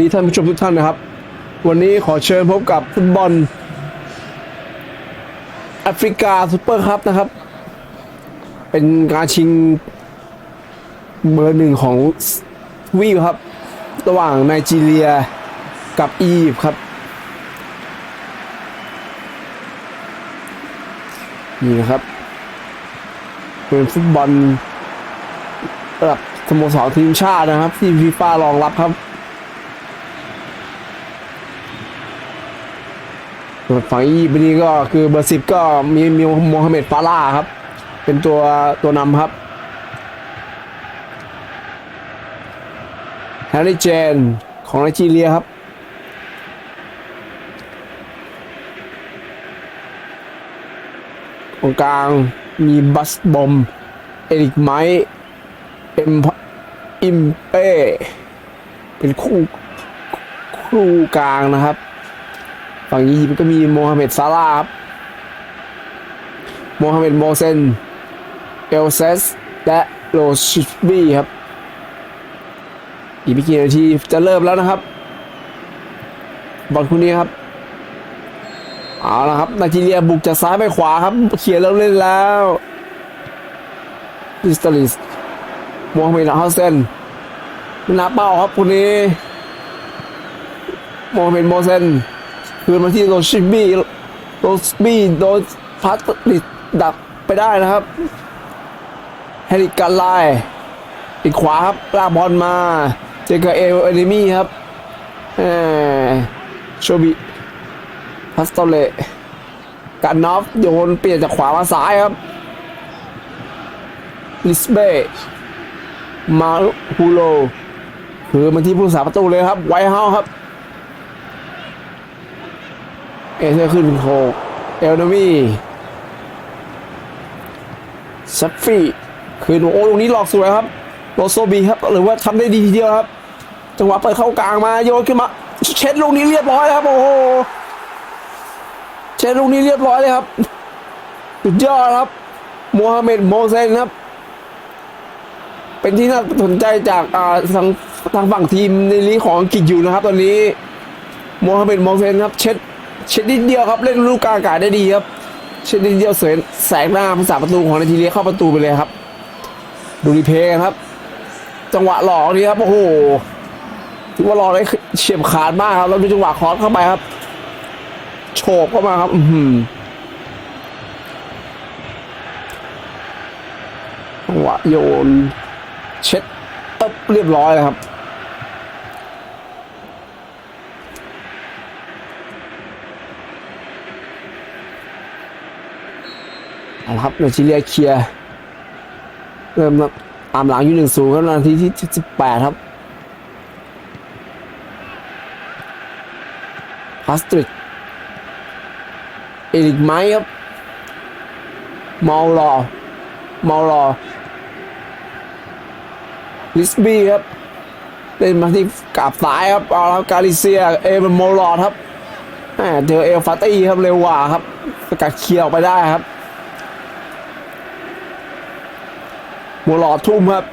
ดีท่านผู้ชมทุกท่านนะครับ วันนี้ขอเชิญพบกับฟุตบอลแอฟริกาซูเปอร์คัพนะครับ เป็นการชิงเบอร์หนึ่งของวีครับ ระหว่างไนจีเรียกับอียิปต์ครับ นี่นะครับเป็นฟุตบอลระดับสโมสรทีมชาตินะครับ ที่ฟีฟ่ารองรับครับ ส่วน ฝั่งอียิปต์นี่ก็คือเบอร์สิบก็มีมีโมฮัมเหม็ดฟาร่าครับ เป็นตัวตัวนำครับแฮร์รี่เจนของไนจีเรียครับตรงกลางมีบัสบอม เอริกไมเอ็มอิมเป้เป็นคู่คู่กลางนะครับ ฝั่งอียิปต์ก็มีโมฮัมเหม็ดซาลาครับโมฮัมเหม็ดโมเซนเอลเซสและโรชิชบีครับ อีกไม่กี่นาทีจะเริ่มแล้วนะครับบอลคู่นี้ครับเอาละครับนาจีเรียบุกจากซ้ายไปขวาครับเขียนแล้วเล่นแล้วลิสตาลิสโมฮัมเหม็ดฮาเซนนาเป้าครับคู่นี้โมฮัมเหม็ดโมเซน คืนมาที่โรชิบี้โรชิบี้โดนพัดติดดับไปได้นะครับแฮริการไลอีกขวาครับลากบอลมา เจอกับเอลเอนิมี่ครับโชบิพัสโตเลกันนอฟโยนเปลี่ยนจากขวามาซ้ายครับลิสเบมาฮูโล คือมาที่ผู้สาประตูเลยครับ ไวเฮาครับ เอเธอร์ขึ้นโคเอลนามีซัฟฟี่คืนโอ้ตรงนี้หลอกสวยครับโรโซบีครับหรือว่าทำได้ดีทีเดียวครับ จังหวะเปิดเข้ากลางมาโยนขึ้นมา เช็ดลูกนี้เรียบร้อยครับ โอ้โหเช็ดลูกนี้เรียบร้อยเลยครับสุดยอดครับโมฮัมเหม็ดโมเซนครับ เป็นที่น่าสนใจจากาทางทางฝั่งทีมในลีกของอังกฤษอยู่นะครับ ตอนนี้โมฮัมเหม็ดโมเซนครับ เช็ด เช็ดนิดเดียวครับเล่นลูกกลางอากาศได้ดีครับเช็ดนิดเดียวเสยแสงหน้าผู้สาประตูของนาทีเลียเข้าประตูไปเลยครับ ดูรีเพย์กันครับ จังหวะหลอกนี้ครับโอ้โหถือว่าหลอกได้เฉียบขาดมากครับแล้วดูจังหวะคอร์สเข้าไปครับ โฉบเข้ามาครับอือหือจังหวะโยน เช็ดตึ๊บเรียบร้อยเลยครับ เอาละครับไนจีเรียเคลียร์เริ่มตามหลังอยู่หนึ่งศูนย์ครับนาทีที่สิบแปดครับพาสตริกเอริกไมค์ครับมอลลอมอลลอลิสบี้ครับเล่นมาที่กาบซ้ายครับเอาละครับกาลิเซียเอเมนโมลลอครับเจอเอลฟาตี้ครับเร็วกว่าครับสกัดเคลียร์ออกไปได้ครับ มัวหลอดทุ่มครับ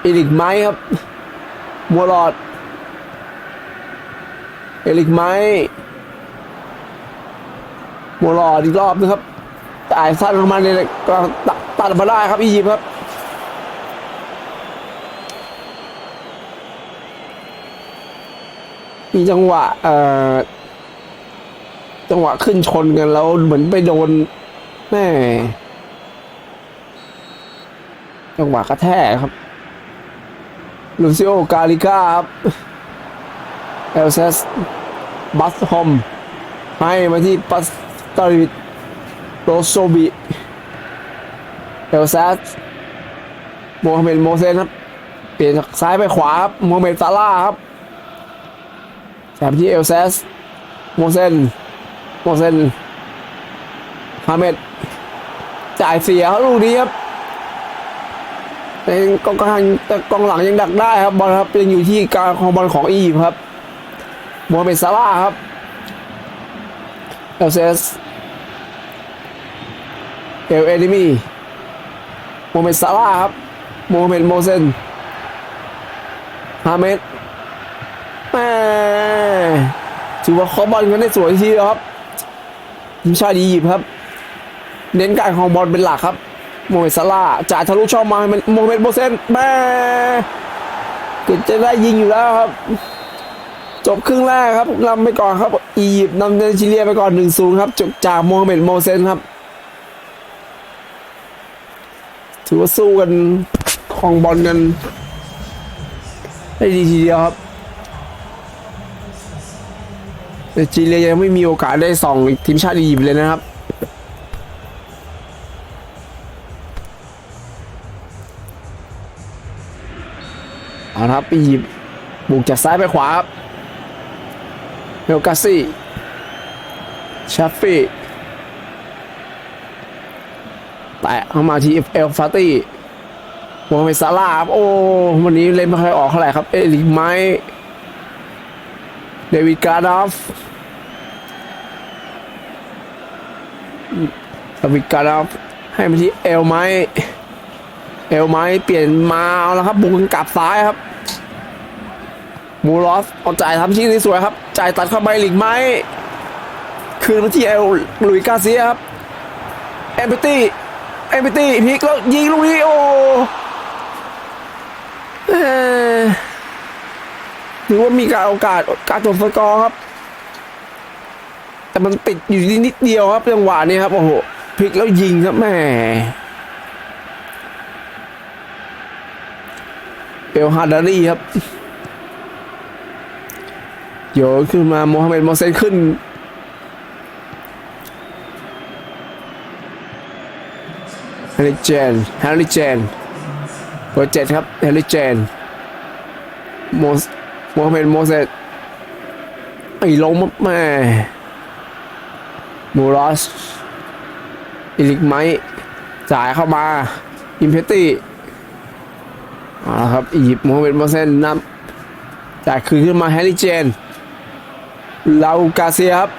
เอริกไม้ครับมัวหลอดเอริกไม้มัวหลอดอีกรอบนะครับจ่ายสั้นลงมาเลยก็ตัดตัดมาได้ครับอียิปต์ครับมีจังหวะเอ่อจังหวะขึ้นชนกันแล้วเหมือนไปโดนแม่ จังหวะกระแทกครับลูซิโอกาลิก้าครับเอลเซสบัสฮอมให้มาที่ปัสตาริโรโซบิเอลเซสโมฮัมเหม็ดโมเซนครับเปลี่ยนจากซ้ายไปขวาครับโมฮัมเหม็ดซาร่าครับแถมที่เอลเซสโมเซนโมเซนฮาเมดจ่ายเสียลูกนี้ครับ แต่กองกลางแต่กองหลังยังดักได้ครับบอลครับยังอยู่ที่กางของบอลของอียิปต์ครับโมฮัมเหม็ดซาร่าครับเอลเซสเอลเอนิมีโมฮัมเหม็ดซาร่าครับโมฮัมเหม็ดโมเซนฮาเมดแม่ถือว่าเขาบอลกันได้สวยทีเดียวครับทีมชาติอียิปต์ครับ เน้นการของบอลเป็นหลักครับ โมเมดซาลาจ่ายทะลุช่องมาโมเมดโบเซนแม่เกือบจะได้ยิงอยู่แล้วครับ จบครึ่งแรกครับนำไปก่อนครับ อียิปต์นำไนจีเรียไปก่อน1-0ครับจบจากโมเมดโมเซนครับ ถือว่าสู้กันคองบอลกันได้ดีทีเดียวครับแต่จีเรียยังไม่มีโอกาสได้ส่องทีมชาติอียิปต์เลยนะครับ เอาละครับอียิปต์บุกจากซ้ายไปขวาครับเฮลกาซี่ชาฟฟี่แตะเข้ามาที่เอลฟาตี้โมฮัมเหม็ดซาลาครับ โอ้วันนี้เล่นไม่ค่อยออกเท่าไหร่ครับ เอลิไมค์เดวิดการ์ดอฟเดวิดการ์ดอฟให้มาที่เอลไมเอลไมค์เปลี่ยนมาเอาแล้วครับ บุกกลับซ้ายครับ มูรอสเอาจ่ายทำชิ้นสวยครับ จ่ายตัดเข้าไปหลีกไม้คืนมาที่เอลลุยกาเซียครับเอมเปตี้เอมเปตี้พลิกแล้วยิงลูกนี้โอ้เออถือว่ามีการโอกาสการจบสกอร์ครับ แต่มันติดอยู่นิดเดียวครับจังหวะนี้ครับโอ้โหพลิกแล้วยิงครับแม่เอลฮาร์ดารีครับ โยขึ้นมาโมฮัมเหม็ดโมเซนขึ้น แฮร์รี่เจน แฮร์รี่เจนเบอร์เจ็ดครับ แฮร์รี่เจน โมโมฮัมเหม็ดโมเซนไอ้ลงมาแม่มูรอสอิลิกไมค์จ่ายเข้ามา อิมเพตตี้เอาละครับอียิปต์โมฮัมเหม็ดโมเซนนำจ่ายคืนขึ้นมาแฮร์รี่เจน ลาอูกาเซียครับ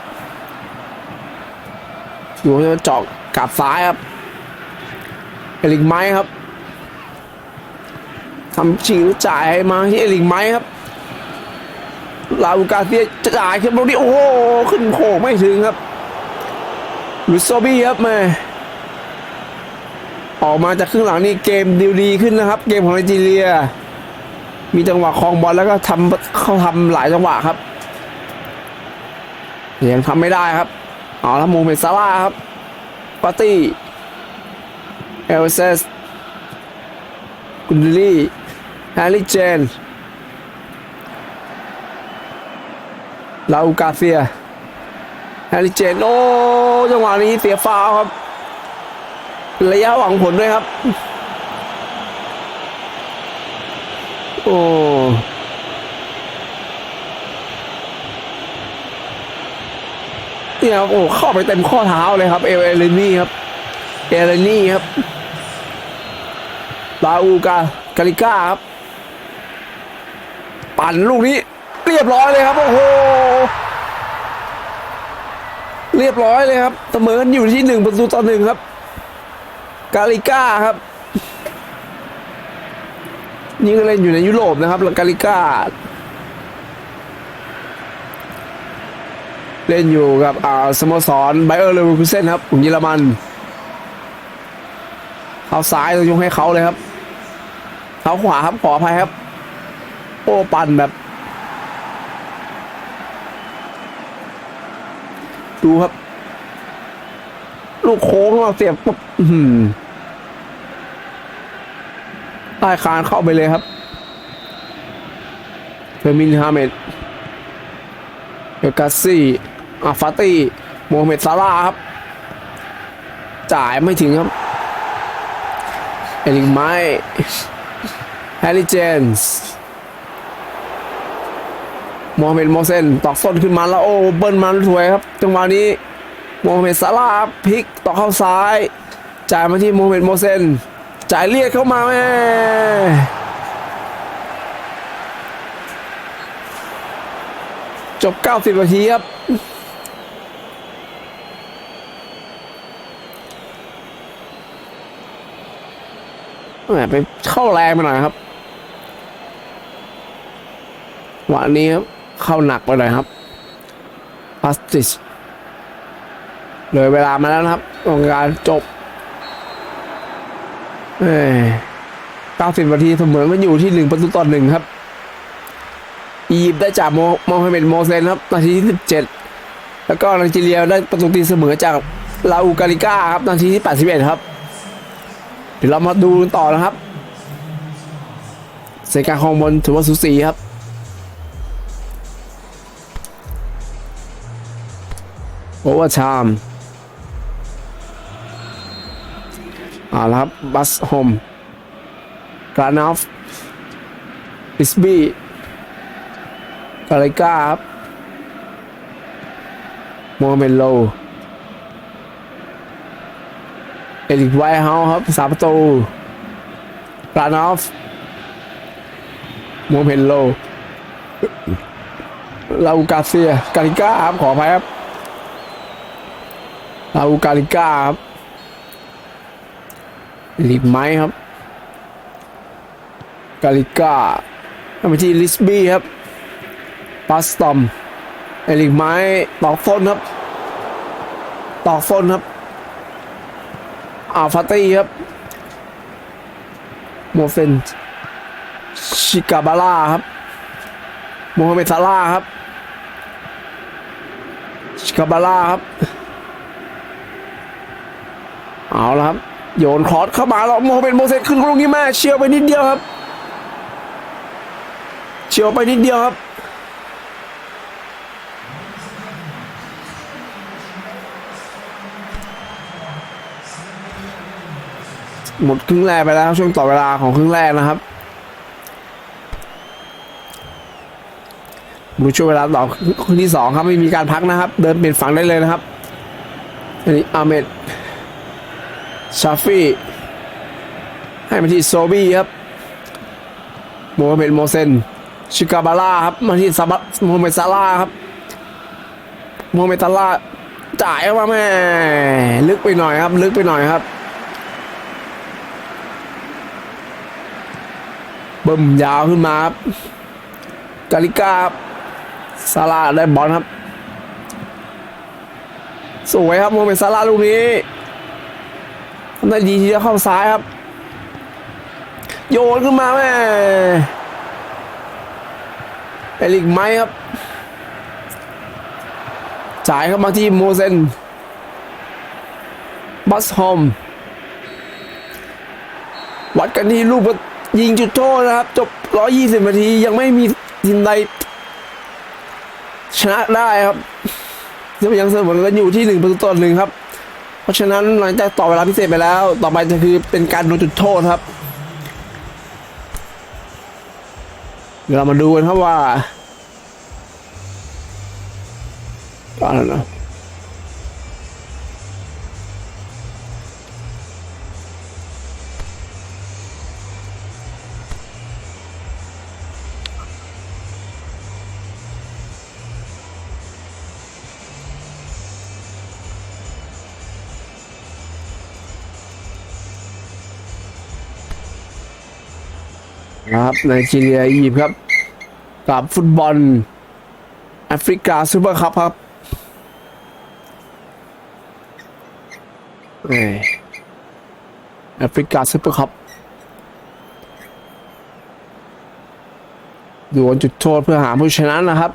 อยู่ที่เจาะกับซ้ายครับเอลิกไม้ครับทำชิงจ่ายมาที่เอลิกไม้ครับลาอูกาเซียจ่ายขึ้นตรงนี้โอ้โหขึ้นโค้งไม่ถึงครับลุยโซบี้ครับแม่ออกมาจากครึ่งหลังนี่เกมดีดีขึ้นนะครับ เกมของไนจีเรีย มีจังหวะคลองบอลแล้วก็ทำเขาทำหลายจังหวะครับ ยังทำไม่ได้ครับ เอาละโมเมซาร่าครับปาร์ตี้เอลเซสกุนดลี่แฮร์รี่เจนลาอูกาเซียแฮร์รี่เจนโอ้จังหวะนี้เสียฟาวครับ ระยะหวังผลด้วยครับ โอ้ เนี่ยครับโอ้เข้าไปเต็มข้อเท้าเลยครับเอเลนี่ครับเอเลนี่ครับลาอูกากาลิก้าครับ ปั่นลูกนี้ เรียบร้อยเลยครับโอ้โหเรียบร้อยเลยครับเสมอนอยู่ที่หนึ่งประตูต่อหนึ่งครับ กาลิก้าครับนี่ก็เล่นอยู่ในยุโรปนะครับแล้วกาลิก้า เล่นอยู่กับอ่าสโมสรไบเออร์เลเวอร์คูเซนครับของเยอรมันเขาซ้ายต้องยกให้เขาเลยครับเขาขวาครับขออภัยครับ โอ้ปั่นแบบ ดูครับ ลูกโค้งมาเสียบปุ๊บใต้คานเข้าไปเลยครับเฟอร์มินฮาเมดเอลกาซี่ อาฟาตี้โมฮัมเหม็ดซาร่าครับ จ่ายไม่ถึงครับ เอลิงไมค์แฮร์รี่เจนส์โมฮัมเหม็ดโมเซนตอกส้นขึ้นมาแล้วโอ้เบิ้ลมันสวยครับ จังหวะนี้โมฮัมเหม็ดซาร่าพลิกต่อเข้าซ้าย จ่ายมาที่โมฮัมเหม็ดโมเซนจ่ายเรียกเข้ามาแม่จบ 90 นาทีครับ แหม ไปเข้าแรงไปหน่อยครับวะนี้ครับเข้าหนักไปหน่อยครับพาสติชเลยเวลามาแล้วนะครับของการจบเอ้ย90นาทีเสมอมันอยู่ที่หนึ่งประตูต่อหนึ่งครับอียิปต์ได้จากโมโมฮัมเหม็ดโมเซนครับนาทีที่17 แล้วก็ไนจีเรียได้ประตูตีเสมอจากลาอูการิก้าครับนาทีที่81ครับ ดี๋ยวเรามาดูกันต่อนะครับเซกาของบนถือว่าสูสีครับ โอเวอร์ไทม์เอาละครับ บัสโฮมกรานอฟบิสบี้กาเลกาครับโมเมนโล เอริกไวท์เฮาครับสามประตูกรานอฟโมเมนโลลาอูกาเซียกาลิก้าครับขออภัยครับลาอูกาลิก้าครับลิกไม้ครับ กาลิก้าทำไปที่ลิสบี้ครับปาสตอมเอลิกไม้ตอกฟนครับ ตอกฟนครับ อาฟาตี้ครับโมเซนชิกาบาล่าครับโมฮัมเหม็ดซาร่าครับชิกาบาล่าครับเอาละครับโยนคอร์สเข้ามาแล้วโมฮัมเหม็ดโมเสสขึ้นลูกนี้แม่เชียวไปนิดเดียวครับ เชียวไปนิดเดียวครับ หมดครึ่งแรกไปแล้วช่วงต่อเวลาของครึ่งแรกนะครับดูช่วงเวลาต่อครึ่งที่สองครับไม่มีการพักนะครับ เดินเปลี่ยนฝั่งได้เลยนะครับอันนี้อาเมดชาฟี่ให้มาที่โซบี้ครับโมฮัมเหม็ดโมเซนชิกาบาร่าครับมาที่ซาบัตโมฮัมเหม็ดซาร่าครับโมฮัมเหม็ดซาร่าจ่ายเข้ามาแม่ลึกไปหน่อยครับ ลึกไปหน่อยครับ บิ่มยาวขึ้นมาครับกาลิกาซาร่าได้บอลครับ สวยครับโมเมนต์ซาร่าลูกนี้ทำได้ดีทีเดียวเข้าซ้ายครับ โยนขึ้นมาแม่เอลิกไม้ครับจ่ายเข้ามาที่โมเซนบัสฮอม วัดกันที่ลูก ยิงจุดโทษนะครับ จบ 120 นาทียังไม่มีทีมใดชนะได้ครับยังเสมอกันอยู่ที่หนึ่งประตูต่อหนึ่งครับ เพราะฉะนั้นหลังจากต่อเวลาพิเศษไปแล้ว ต่อไปจะคือเป็นการโดนจุดโทษครับ เดี๋ยวเรามาดูกันครับว่าอะไรนะ ครับไนจีเรียอียิปต์ครับกับฟุตบอลแอฟริกาซูเปอร์คัพครับเอ้ยแอฟริกาซูเปอร์คัพดวลจุดโทษเพื่อหาผู้ชนะนะครับ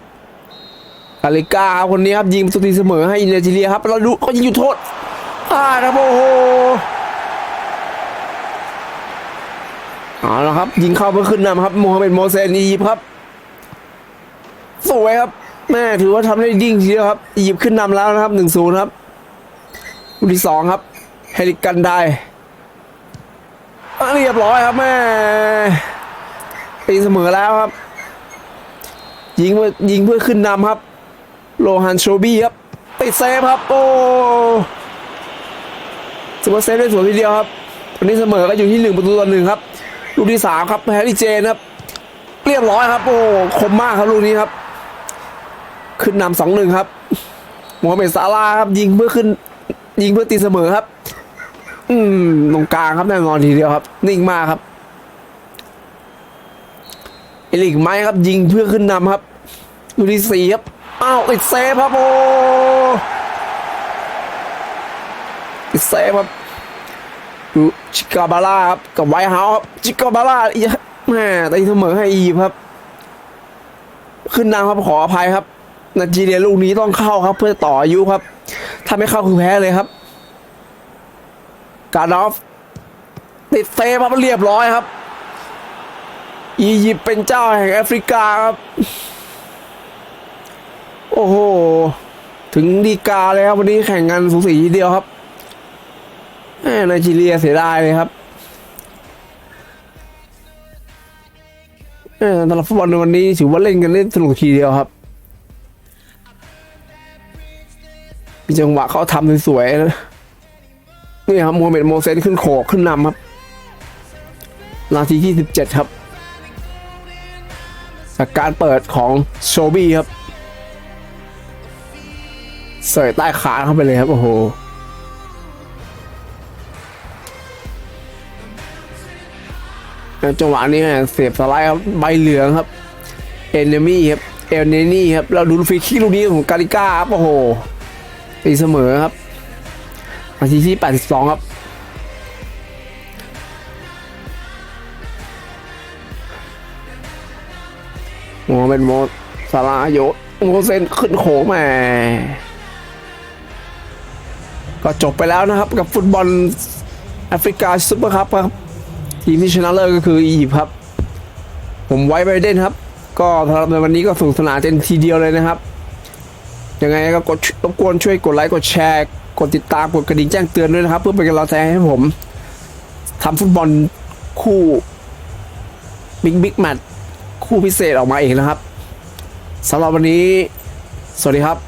กาลิก้าคนนี้ครับ ยิงประตูตีเสมอให้ไนจีเรียครับ เราดูเขายิงจุดโทษอ่าครับโอ้โห เอาละครับ ยิงเข้าเพื่อขึ้นนำครับโมฮัมเหม็ดโมเซนอียิปต์ครับ สวยครับ แม่ถือว่าทำได้ดิ่งทีเดียวครับอียิปต์ขึ้นนำแล้วนะครับหนึ่งศูนย์ครับลูกที่สองครับเฮลิกันได้อะเรียบร้อยครับแม่ตีเสมอแล้วครับ ยิงเพื่อยิงเพื่อขึ้นนำครับ โลฮันโชบี้ครับติดเซฟครับ โอ้สุดเซฟได้สวยทีเดียวครับตอนนี้เสมอก็อยู่ที่หนึ่งประตูต่อหนึ่งครับ ลูกที่สามครับแฮร์รี่เจนครับเรียบร้อยครับ โอ้คมมากครับลูกนี้ครับ ขึ้นนำสองหนึ่งครับโมฮัมเหม็ดซาร่าครับยิงเพื่อขึ้น ยิงเพื่อตีเสมอครับ อืมตรงกลางครับแน่นอนทีเดียวครับ นิ่งมากครับเอลิกไม้ครับยิงเพื่อขึ้นนำครับลูกที่สี่ครับอ้าวติดเซฟครับโอ้ติดเซฟครับ ชิกาบาร่าครับกับไวท์เฮาส์ครับชิกาบาร่าอีแม่ตีเสมอให้อีครับ ขึ้นนำครับขออภัยครับ นาจีเรียลูกนี้ต้องเข้าครับ เพื่อต่ออายุครับ ถ้าไม่เข้าคือแพ้เลยครับ การดอฟติดเซฟครับเรียบร้อยครับ อียิปต์เป็นเจ้าแห่งแอฟริกาครับ โอ้โห ถึงดีกาเลยครับ วันนี้แข่งกันสูสีทีเดียวครับ ไนจีเรียเสียดายเลยครับเออสำหรับฟุตบอลในวันนี้ถือว่าเล่นกันเล่นสนุกทีเดียวครับ มีจังหวะเขาทำสวยๆนะนี่ครับโมฮัมเหม็ดโมเซนขึ้นโขกขึ้นนำครับ นาทีที่ 17 ครับ จากการเปิดของโชบี้ครับ เสยใต้ขาเข้าไปเลยครับ โอ้โห จังหวะนี้เสียบสไลด์ครับใบเหลืองครับ เอนเนมี่ครับเอลเนนี่ครับเราดูฟรีคิกลูกนี้ของกาลิก้าครับโอ้โหตีเสมอครับนาทีที่ 82 ครับโมเป็นโมซาลาโยโมเซนขึ้นโขงแม่ก็จบไปแล้วนะครับกับฟุตบอลแอฟริกาซุปเปอร์คัพครับ ทีมที่ชนะเลิศก็คืออียิปต์ครับ ผมไว้ไบเดนครับ ก็สำหรับในวันนี้ก็สนุกสนานเต็มทีเดียวเลยนะครับยังไงก็กดรบกวนช่วยกดไลค์กดแชร์กดติดตามกดกระดิ่งแจ้งเตือนด้วยนะครับ เพื่อเป็นกำลังใจให้ผมทำฟุตบอลคู่บิ๊กบิ๊กแมตช์คู่พิเศษออกมาเองนะครับสำหรับวันนี้ สวัสดีครับ